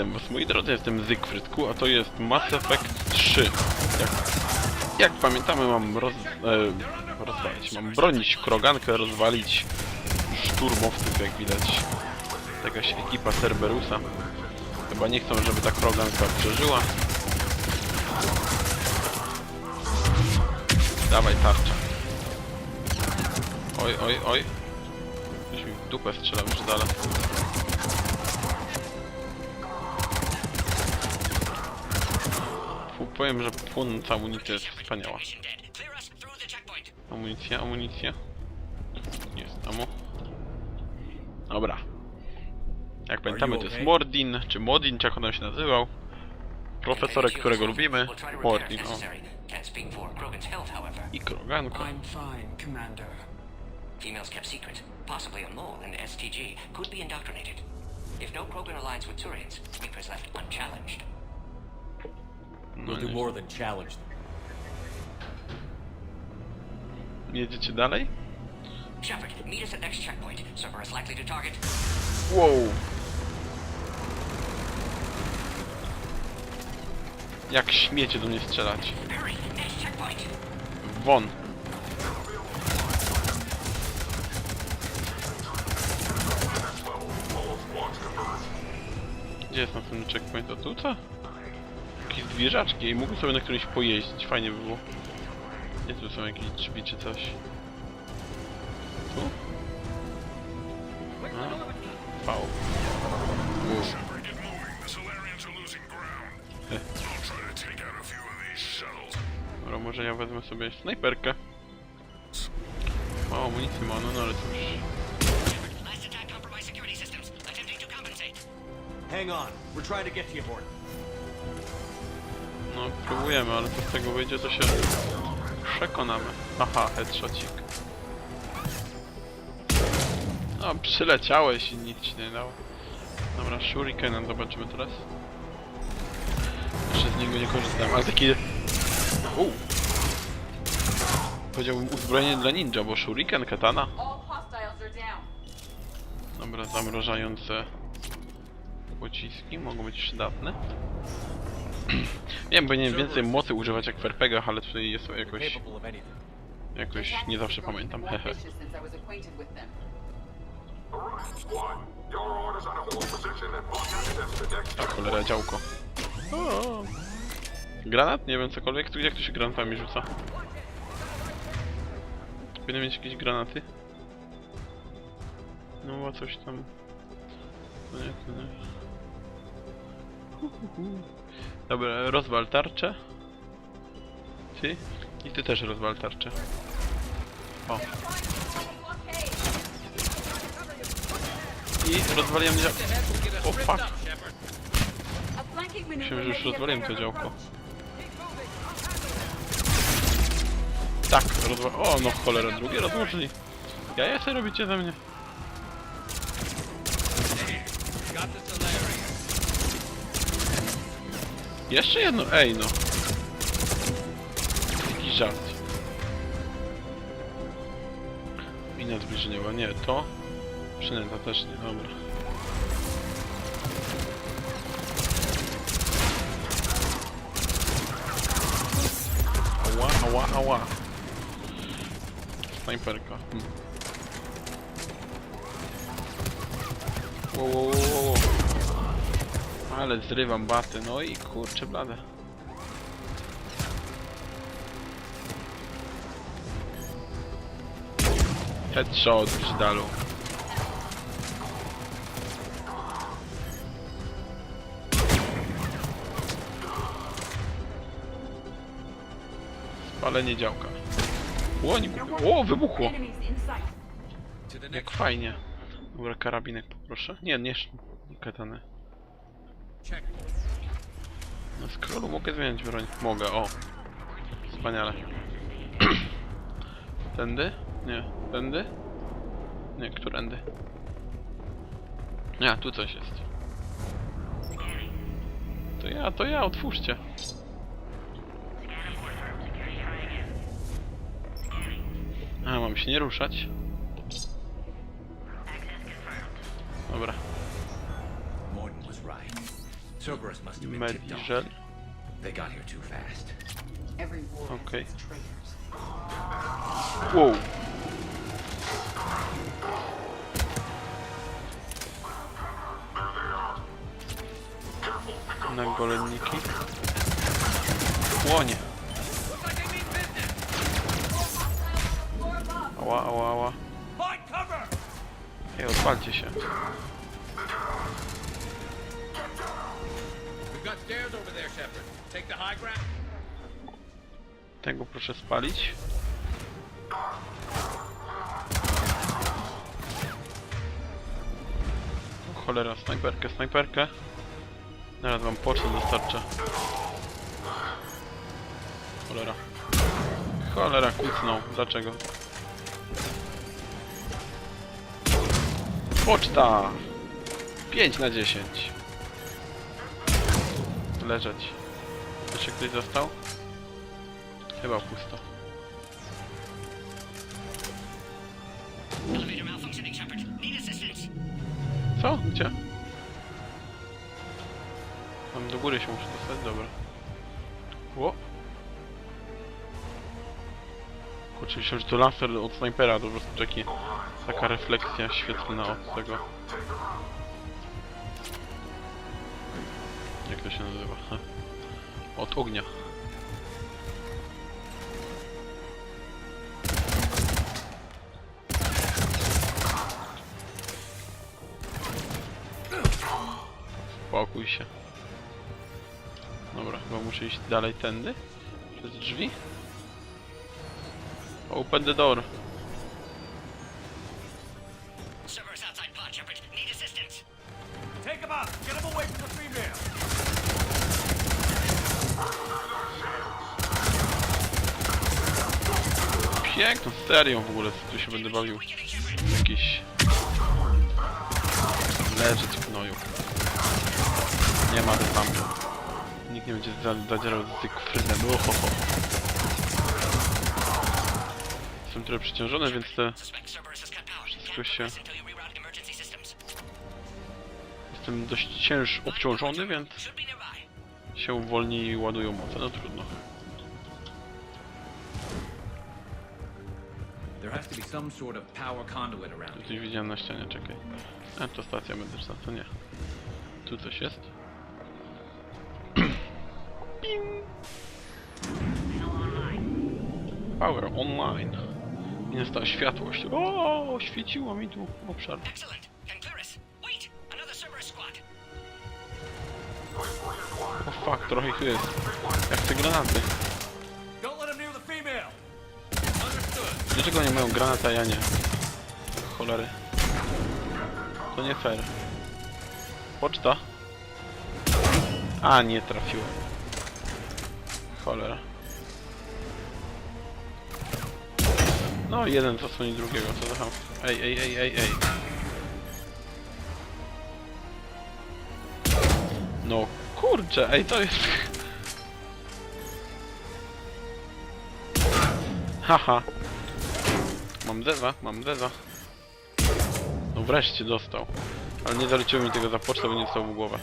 Witam was moi drodzy, jestem Zygfrydku, a to jest Mass Effect 3. Jak, jak pamiętamy mam roz, e, rozwalić, mam bronić krogankę, rozwalić szturmowców jak widać. Jakaś ekipa Cerberusa. Chyba nie chcą, żeby ta kroganka przeżyła. Dawaj tarcza. Oj, oj, oj. Ktoś mi w dupę strzelał już dalej. Powiem, że płonąca amunicja jest wspaniała. Amunicja, amunicja. Jest ammo. Dobra. Jak pamiętamy, to jest Mordin, czy Modin, czy jak on się nazywał. Profesorek, którego lubimy. Mordin, o. I kroganko. Females kept secret, possibly on Lowell and STG, could be indoctrinated. If no Krogan aligns with Turians, Reaper's left unchallenged. We'll do nie. more than challenge them. Jedziecie dalej? Shepard, meet us at next checkpoint. Cerberus likely to target. Wow. Jak śmiecie do mnie strzelać? Hurry, next checkpoint. Won. Gdzie jest następny checkpoint? To tu co? Jakieś zwierzaczki i mógłbym sobie na którymś pojeździć, fajnie by było. Gdzie tu są jakieś drzwi czy coś? Tu? A? Shuttles. Dobra, może ja wezmę sobie snajperkę. Mało amunicji ma, no, no ale cóż. Hang on. We're trying to get to you, Mort. No, próbujemy, ale co z tego wyjdzie, to się przekonamy. Aha, headshotcik. No, przyleciałeś i nic ci nie dało. Dobra, shurikenem zobaczymy teraz. Jeszcze z niego nie korzystałem, ale taki... U. Powiedziałbym uzbrojenie dla ninja, bo shuriken, katana. Dobra, zamrażające pociski mogą być przydatne. Wiem, powinienem więcej mocy używać jak w RPGach, ale tutaj jest to jakoś, jakoś nie zawsze pamiętam, hehe. to to A cholera, działko. Granat? Nie wiem, cokolwiek. Tu, jak tu się granatami rzuca? Powinien mieć jakieś granaty? No, coś tam... No nie, to nie. Hu, hu, hu. Dobra, rozwal tarczę. Ty? I ty też rozwal tarczę. O. I rozwaliłem dzia... O fuck! Myślałem, że już rozwaliłem to działko. Tak, rozwa... O, no cholera, drugie rozłożyli. Ja sobie robicie ze mnie. Jeszcze jedno, ej no. Jaki żart. Mina zbliżeniowa, nie, to. Przynęta też nie, dobra. Ała, ała, ała. Snajperka. Hmm. Wo, wo, wo, wo, wo. Ale zrywam baty, no i kurczę blade. Headshot w brzydalu. Spalenie działka. Łoń, o, wybuchło! Jak fajnie. Dobra, karabinek poproszę. Nie, nie, nie. Na scrollu mogę zmieniać broń. Mogę, o. Wspaniale. Tędy? Nie. Tędy? Nie, którędy? Nie, tu coś jest. To ja, to ja, otwórzcie. A, mam się nie ruszać. Dobra. Cerberus must have been tipped off. Mediżel. They got here too fast. Every war has Okay. its traitors. Wow. Na golenniki. Łonie. Ała, ała, ała. Ej, odpalcie się. Tego proszę spalić. O, cholera, snajperkę, snajperkę. Zaraz wam pocztę dostarczę. Cholera. Cholera, kucnął. Dlaczego? Poczta! 5 na 10. Leżeć. Jeszcze ktoś został? Chyba pusto. Co? Gdzie? Tam do góry się muszę dostać, dobra. Ło! Kurczę, myślałem, że to laser od snajpera, to po prostu taki, taka refleksja świetlna od tego. Jak to się nazywa? Od ognia. Spokój się. Dobra, chyba muszę iść dalej tędy? Przez drzwi? Open the door. Piękną serią w ogóle, tu się będę bawił. Jakiś... Leżeć w gnoju. Nie ma tam. Nikt nie będzie za- zadzierał z Zygfrydem. Ohoho. Jestem trochę przeciążony, więc te... Wszystko się... Jestem dość cięż obciążony, więc się wolniej ładują moce. No trudno. There has to be some sort of power conduit around Tu widziałem na ścianie, czekaj. A, to stacja medyczna, to nie. Tu coś jest? Ping! Power online. Jest ta światłość. O, świeciło mi tu obszar. Excellent. Can clear us. Wait! Another Cerberus squad. O fuck, trochę ich jest. Jak te granaty. Dlaczego nie mają granata, a ja nie? Cholery. To nie fair. Poczta? A, nie trafiłem. Cholera. No, jeden zasłoni drugiego, co za ham. Ej, ej, ej, ej, ej. No, kurczę, ej, to jest... Haha. Mam zeza, mam zeza. No wreszcie dostał. Ale nie zaliczyło mi tego za pocztę, bo nie dostał w głowę.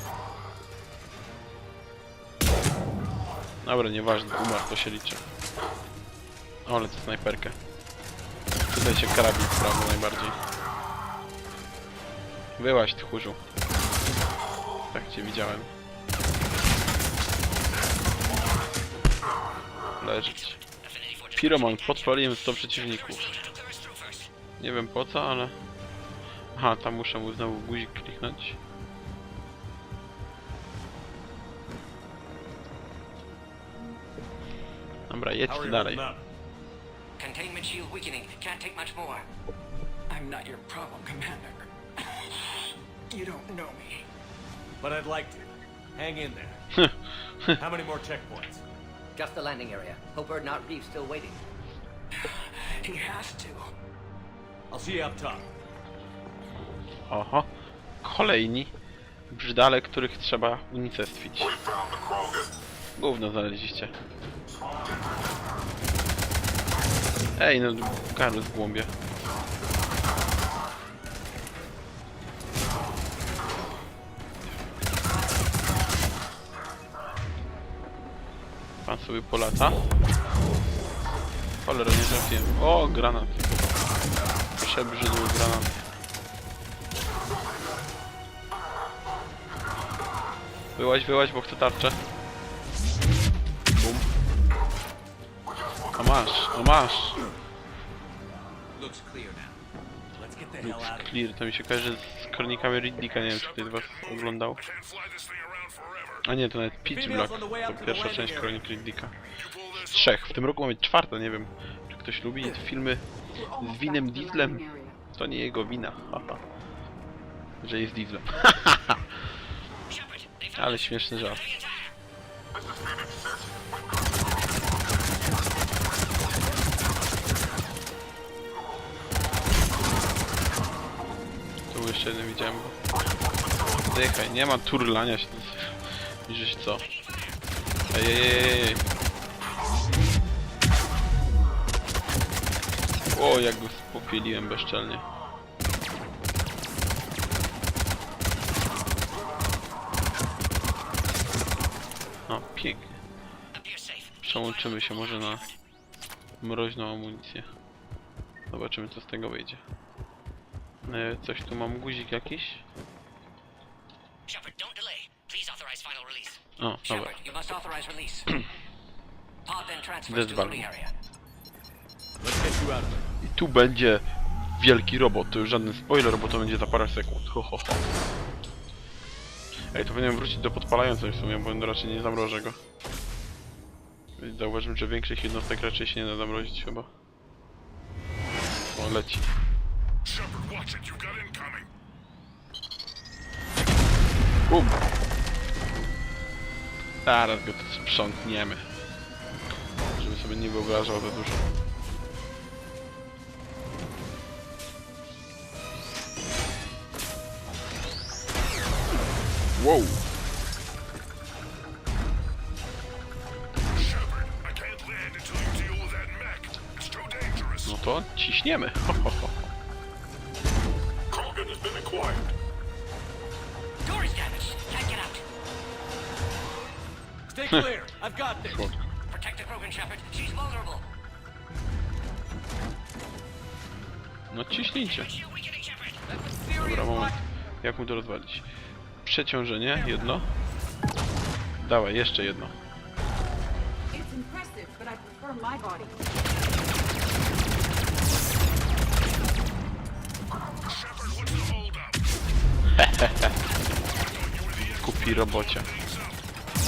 Dobra, nieważne, umarł, to się liczy. O, to snajperkę. Tutaj się karabin sprawdza najbardziej. Byłaś, tchórzu. Tak cię widziałem. Leżeć. Piroman, podpaliłem 100 przeciwników. Nie wiem po co, ale... Aha, tam muszę mu znowu guzik kliknąć. Dobra, jedźcie dalej. Containment shield weakening. Can't take much more. I'm not your problem, Commander. you don't know me. But I'd like to. Hang in there. How many more checkpoints? Just the landing area. Hope Erdnot Reef's still waiting. He has to. I'll see you up top. Oho. Kolejni brzydale, których trzeba unicestwić. Gówno znaleźliście. Ej, no Karol w głąbie. Pan sobie polata. Cholera, nie trafiłem. O, granat. Przebrzydły granat. Wyłaź, wyłaź, bo chcę tarczę. Bum. A masz, a masz. Looks clear to mi się kojarzy z kronikami Ridlika, nie wiem czy ktoś z was oglądał. A nie, to nawet Pitch Black, to pierwsza część kronik Ridlika. Z trzech, w tym roku mamy czwarta, nie wiem czy ktoś lubi filmy z winem the Dieslem. To nie jego wina, haha. Że jest Dieslem. Ale śmieszny żart. Tu jeszcze jeden widziałem go. Dychaj, nie ma turlania się. Widzisz co? Ej, ej, ej, O, jak go spopieliłem bezczelnie. No, pięknie. Przełączymy się może na mroźną amunicję. Zobaczymy co z tego wyjdzie. E, coś tu mam guzik jakiś? O, dobra. Shepard, you must authorize release. Pod then transfers This to button. loading area. Let's get you out of there. Tu będzie wielki robot, to już żaden spoiler, bo to będzie za parę sekund. Ho, ho, ho. Ej, to powinienem wrócić do podpalającej w sumie, bo raczej nie zamrożę go. Zauważyłem, że większych jednostek raczej się nie da zamrozić chyba. O, leci. Bum! Zaraz go sprzątniemy. Żeby sobie nie wyobrażał za dużo. Dangerous. No to ciśniemy. Ho, ho, ho. Krogan has been acquired. Door is damaged. Can't get out. Stay clear. I've got this. Protect the Krogan, Shepard. She's vulnerable. No ciśnijcie. Dobra, moment. Jak mu to rozwalić? Przeciążenie, jedno. Dawaj, jeszcze jedno. Kupi robocie.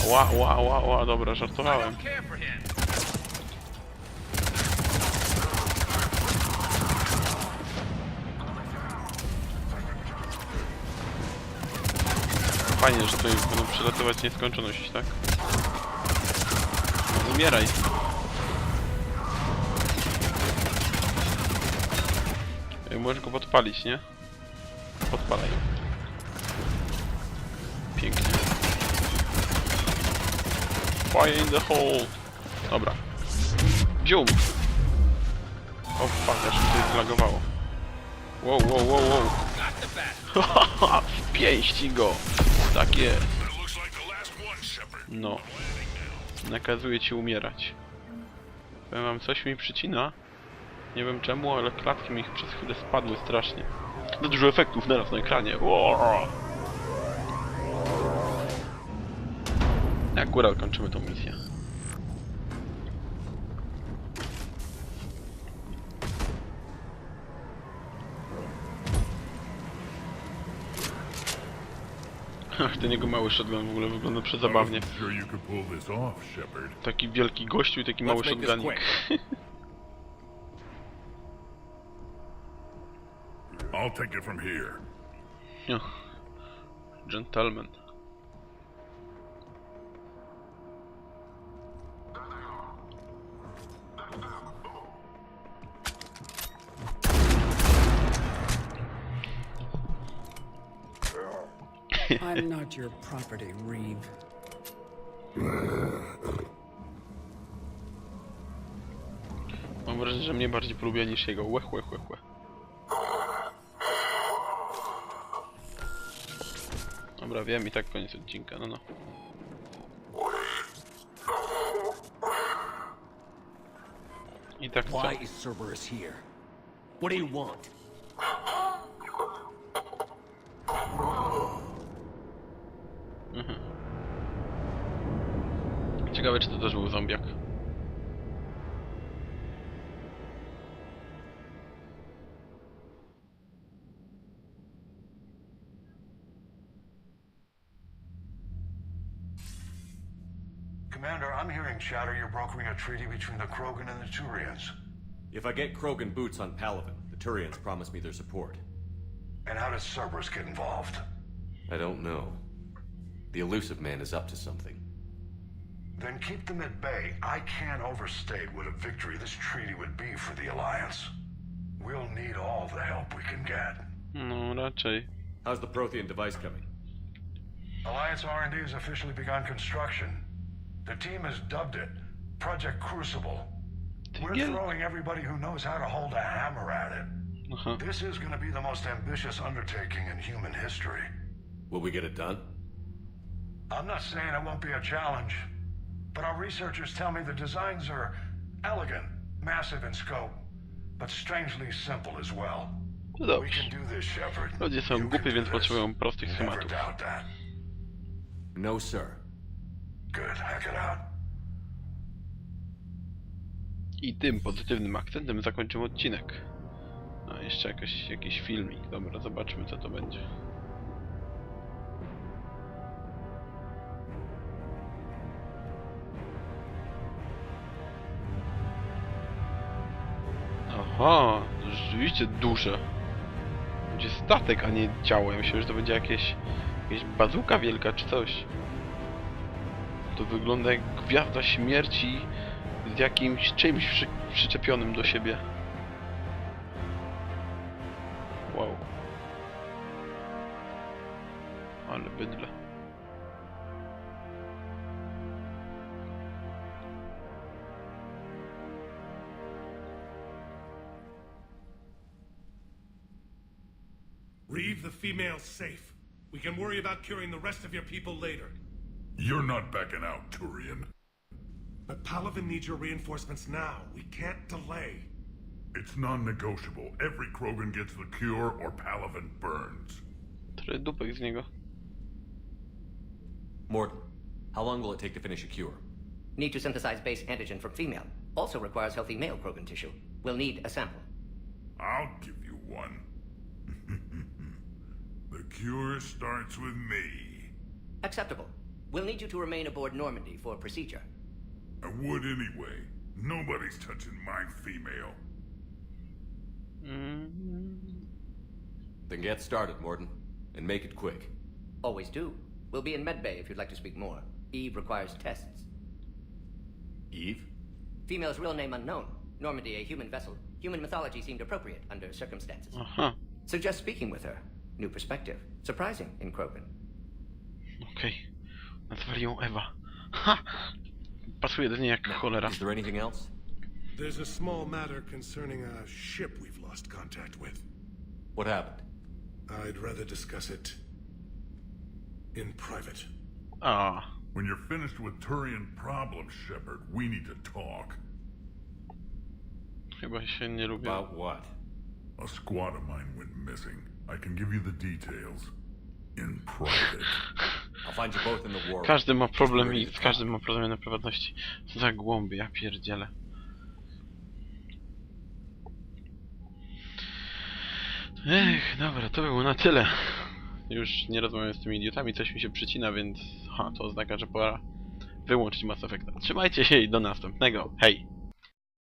Ła, ła, ła, ła, dobra, żartowałem. Fajnie, że tutaj będą przelatywać nieskończoność, tak? Umieraj. Możesz go podpalić, nie? Podpalaj. Pięknie. Fire in the hole. Dobra. Zium. O fuck, aż mi to zlagowało. Wow, wow, wow, wow. W pięści go. Tak Shepard. No. Nakazuje ci umierać. Powiem wam, coś mi przycina. Nie wiem czemu, ale klatki mi przez chwilę spadły strasznie. Za dużo efektów naraz na ekranie. Wow. Akurat kończymy tą misję. Ten jego mały shotgun w ogóle wygląda przezabawnie. Taki wielki gościu i taki mały shotgunik. I'll take it from here. No. Gentleman. I'm not your property, Reeve. Mam wrażenie, że mnie bardziej polubię niż jego. Łech, łech, łech, łech. Dobra, wiem i tak koniec odcinka, no no. I tak co? Why is Cerberus here? What do you want? Ciekawe, czy to też był zombiak. Commander, I'm hearing chatter you're brokering a treaty between the Krogan and the Turians. If I get Krogan boots on Palaven, the Turians promise me their support. And how does Cerberus get involved? I don't know. The elusive man is up to something. Then keep them at bay. I can't overstate what a victory this treaty would be for the Alliance. We'll need all the help we can get. No, raczej. How's the Prothean device coming? Alliance R&D has officially begun construction. The team has dubbed it Project Crucible. We're throwing everybody who knows how to hold a hammer at it. Aha. This is going to be the most ambitious undertaking in human history. Will we get it done? I'm not saying it won't be a challenge, but our researchers tell me the designs are elegant, massive in scope, but strangely simple as well. No We dobrze. can do this, Shepard. Ludzie są You can głupi, do więc this. potrzebują prostych Never schematów. doubt that. No, sir. Good, hack it out. I tym pozytywnym akcentem zakończymy odcinek. A jeszcze jakiś, jakiś filmik. Dobra, zobaczmy co to będzie. Aha, rzeczywiście duże. Będzie statek, a nie ciało. Ja myślę, że to będzie jakieś, jakieś bazuka wielka czy coś. To wygląda jak gwiazda śmierci z jakimś czymś przy, przyczepionym do siebie. Wow. Ale bydle. Reeve the female's safe. We can worry about curing the rest of your people later. You're not backing out, Turian. But Palavin needs your reinforcements now. We can't delay. It's non-negotiable. Every Krogan gets the cure or Palavin burns. Trochę dupek z. Morton, how long will it take to finish a cure? Need to synthesize base antigen from female. Also requires healthy male Krogan tissue. We'll need a sample. I'll give you one. The cure starts with me. Acceptable. We'll need you to remain aboard Normandy for procedure. I would anyway. Nobody's touching my female. Mm -hmm. Then get started, Morton. And make it quick. Always do. We'll be in medbay if you'd like to speak more. Eve requires tests. Eve? Female's real name unknown. Normandy, a human vessel. Human mythology seemed appropriate under circumstances. Aha, Suggest speaking with her. New perspective. Surprising in Krogan. okej. Nazwali ją Ewa. Ha! Pasuje do niej jak cholera. Is there anything else? There's a small matter concerning a ship we've lost contact with. What happened? I'd rather discuss it in private. A, When you're finished with Turian problems, Shepard, we need to talk. chyba się nie lubię. About what? A squad of mine went missing. I can give you the details. In private. I'll find you both in the war. Każdy ma problem i talk. każdym ma problemy na prywatności. Co za głąby, ja pierdzielę. Ech, dobra, to było na tyle. Już nie rozmawiam z tymi idiotami, coś mi się przycina, więc ha, to oznacza, że pora wyłączyć Mass Effecta. Trzymajcie się i do następnego. Hej!